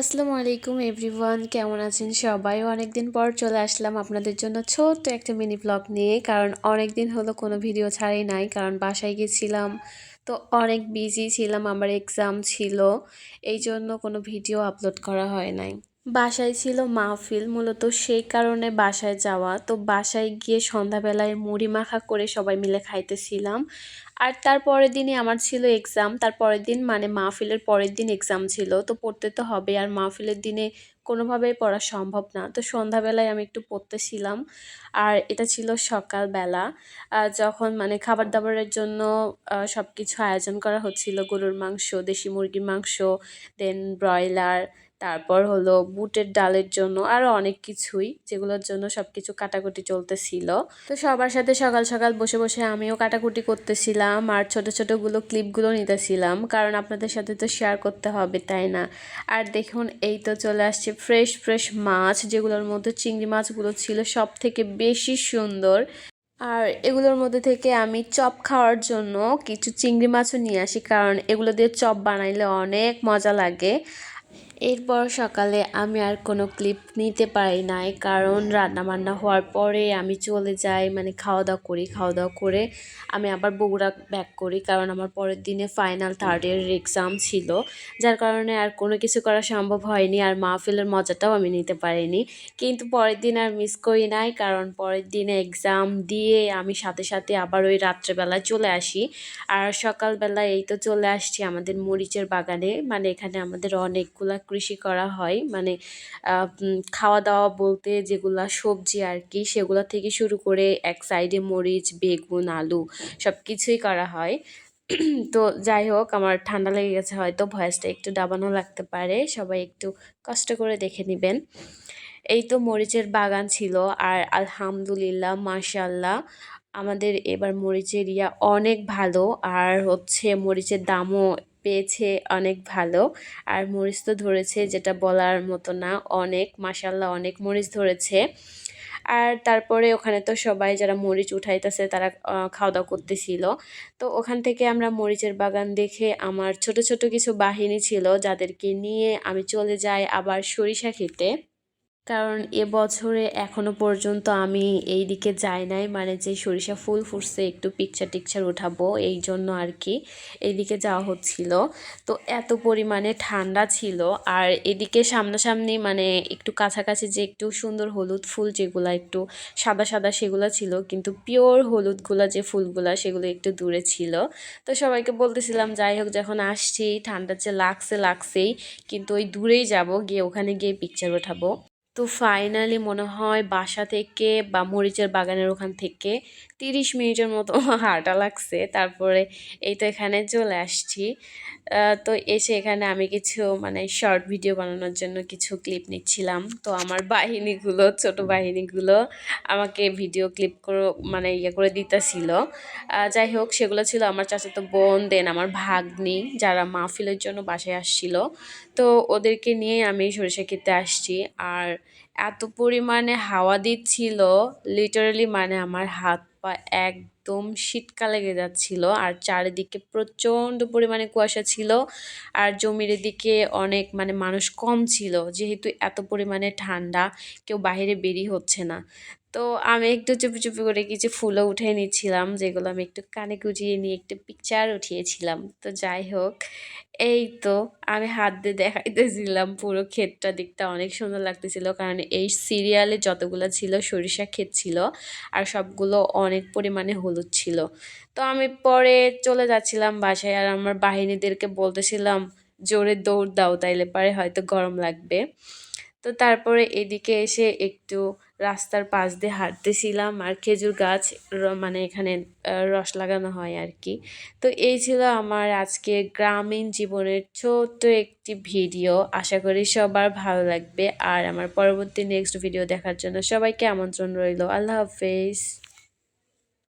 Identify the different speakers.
Speaker 1: আসসালামু আলাইকুম এভরিওয়ান, কেমন আছেন সবাই? অনেকদিন পর চলে আসলাম আপনাদের জন্য ছোট্ট একটা মিনি ব্লগ নিয়ে, কারণ অনেক দিন হলো কোনো ভিডিও ছাড়াই নাই, কারণ বাসায় গেছিলাম। তো অনেক বিজি ছিলাম, আমার এক্সাম ছিল, এই জন্য কোনো ভিডিও আপলোড করা হয় নাই। বাসায় ছিল মাহফিল, মূলত সেই কারণে বাসায় যাওয়া। তো বাসায় গিয়ে সন্ধ্যাবেলায় মুড়ি মাখা করে সবাই মিলে খাইতেছিলাম। আর তার পরের দিনই আমার ছিল এক্সাম তার পরের দিন মানে মাহফিলের পরের দিন এক্সাম ছিল, তো পড়তে তো হবে আর মাহফিলের দিনে কোনোভাবেই পড়া সম্ভব না। তো সন্ধ্যাবেলায় আমি একটু পড়তেছিলাম আর এটা ছিল সকালবেলা। যখন মানে খাবার দাবারের জন্য সব কিছু আয়োজন করা হচ্ছিল, গরুর মাংস, দেশি মুরগির মাংস দেন ব্রয়লার তারপর হলো বুটের ডালের জন্য আরও অনেক কিছুই যেগুলোর জন্য সব কিছু কাটাকুটি চলতেছিল। তো সবার সাথে সকাল সকাল বসে বসে আমিও কাটাকুটি করতেছিলাম। আর ছোট ছোটোগুলো ক্লিপগুলো নিতেছিলাম। কারণ আপনাদের সাথে তো শেয়ার করতে হবে, তাই না? আর দেখুন, এই তো চলে আসছে ফ্রেশ ফ্রেশ মাছ, যেগুলোর মধ্যে চিংড়ি মাছগুলো ছিল সব থেকে বেশি সুন্দর। আর এগুলোর মধ্যে থেকে আমি চপ খাওয়ার জন্য কিছু চিংড়ি মাছও নিয়ে আসি, কারণ এগুলো দিয়ে চপ বানাইলে অনেক মজা লাগে। এরপর সকালে আমি আর কোনো ক্লিপ নিতে পারি নাই, কারণ রান্না বান্না হওয়ার পরে আমি চলে যাই মানে খাওয়া দাওয়া করি খাওয়া দাওয়া করে আমি আবার বগুড়া ব্যাক করি, কারণ আমার পরের দিনে ফাইনাল থার্ড ইয়ারের এক্সাম ছিল, যার কারণে আর কোনো কিছু করা সম্ভব হয়নি, আর মাহফিলের মজাটাও আমি নিতে পারিনি। কিন্তু পরের দিন আর মিস করি নাই, কারণ পরের দিনে এক্সাম দিয়ে আমি সাথে সাথে আবার ওই রাত্রেবেলায় চলে আসি। আর সকালবেলা এই তো চলে আসছি আমাদের মরিচের বাগানে মানে এখানে আমাদের অনেকগুলা কৃষি করা হয়। মানে খাওয়া দাওয়া বলতে যেগুলা সবজি আর কি, সেগুলো থেকে শুরু করে এক সাইডে মরিচ, বেগুন, আলু সব কিছুই করা হয়। তো যাই হোক, আমার ঠান্ডা লেগে গেছে, হয়তো ভয়েসটা একটু ডাবানো লাগতে পারে। সবাই একটু কষ্ট করে দেখে নেবেন। এই তো মরিচের বাগান ছিল আর আলহামদুলিল্লাহ মাশাল্লাহ আমাদের এবার মরিচের ইয়া অনেক ভালো। আর হচ্ছে মরিচের দামও পেয়েছে অনেক ভালো। আর মরিচ তো ধরেছে যেটা বলার মতো না, অনেক মাসাল্লাহ অনেক মরিচ ধরেছে। আর তারপরে ওখানে তো সবাই যারা মরিচ উঠাইতেছে তারা খাওয়া দাওয়া করতেছিল। তো ওখান থেকে আমরা মরিচের বাগান দেখে আমার ছোট ছোট কিছু বাহিনী ছিল যাদেরকে নিয়ে আমি চলে যাই আবার সরিষা খেতে। কারণ এবছরে এখনও পর্যন্ত আমি এই দিকে যাই নাই। মানে যে সরিষা ফুল ফুটছে একটু পিকচার টিকচার উঠাবো, এই জন্য আর কি এইদিকে যাওয়া হচ্ছিল। তো এত পরিমাণে ঠান্ডা ছিল আর এদিকে সামনাসামনি মানে একটু কাছাকাছি যে একটু সুন্দর হলুদ ফুল যেগুলো একটু সাদা সাদা সেগুলো ছিল, কিন্তু পিওর হলুদগুলা যে ফুলগুলা সেগুলো একটু দূরে ছিল। তো সবাইকে বলতেছিলাম, যাই হোক, যখন আসছি ঠান্ডা যে লাগছে, লাগছেই, কিন্তু ওই দূরেই যাব, গিয়ে ওখানে গিয়ে পিকচার ওঠাবো তো ফাইনালি মনে হয় বাসা থেকে বা মরিচের বাগানের ওখান থেকে তিরিশ মিনিটের মতো হাঁটা লাগছে। তারপরে এই তো এখানে চলে আসছি। তো এসে এখানে আমি কিছু মানে শর্ট ভিডিও বানানোর জন্য কিছু ক্লিপ নিচ্ছিলাম। তো আমার বাহিনীগুলো, ছোট বাহিনীগুলো আমাকে ভিডিও ক্লিপ করে মানে ইয়ে করে দিতেছিল। যাই হোক, সেগুলো ছিল আমার চাচাতো বোন দেন আমার ভাগ্নি যারা মাহফিলের জন্য বাসায় আসছিল। তো ওদেরকে নিয়ে আমি সরিষা খেতে আসছি। আর এত পরিমাণে হাওয়া দিচ্ছিল লিটারেলি মানে আমার হাত পা একদম শীতকা লেগে যাচ্ছিল আর চারিদিকে প্রচণ্ড পরিমাণে কুয়াশা ছিল আর জমির দিকে অনেক মানে মানুষ কম ছিল, যেহেতু এত পরিমাণে ঠান্ডা, কেউ বাহিরে বেরিয়ে হচ্ছে না। তো আমি একটু চুপি চুপি করে কিছু ফুলও উঠে নিচ্ছিলাম, যেগুলো আমি একটু কানে গুজিয়ে নিয়ে একটু পিকচার উঠিয়েছিলাম। তো যাই হোক, এই তো আমি হাত দিয়ে দেখাইতেছিলাম পুরো ক্ষেতটা, দেখতে অনেক সুন্দর লাগতেছিল। কারণ এই সিরিয়ালে যতগুলো ছিল, সরিষা ক্ষেত ছিল, আর সবগুলো অনেক পরিমাণে হলুদ ছিল। তো আমি পরে চলে যাচ্ছিলাম বাসায়, আর আমার বাহিনীদেরকে বলতেছিলাম, জোরে দৌড় দাও, তাইলে পারে হয়তো গরম লাগবে। তো তারপরে এদিকে এসে একটু রাস্তার পাশ দিয়ে হাঁটতেছিলাম আর খেজুর গাছ মানে এখানে রস লাগানো হয় আর কি। তো এই ছিল আমার আজকে গ্রামীণ জীবনের ছোট্ট একটি ভিডিও। আশা করি সবার ভালো লাগবে। আর আমার পরবর্তী নেক্সট ভিডিও দেখার জন্য সবাইকে আমন্ত্রণ রইল। আল্লাহ হাফেজ।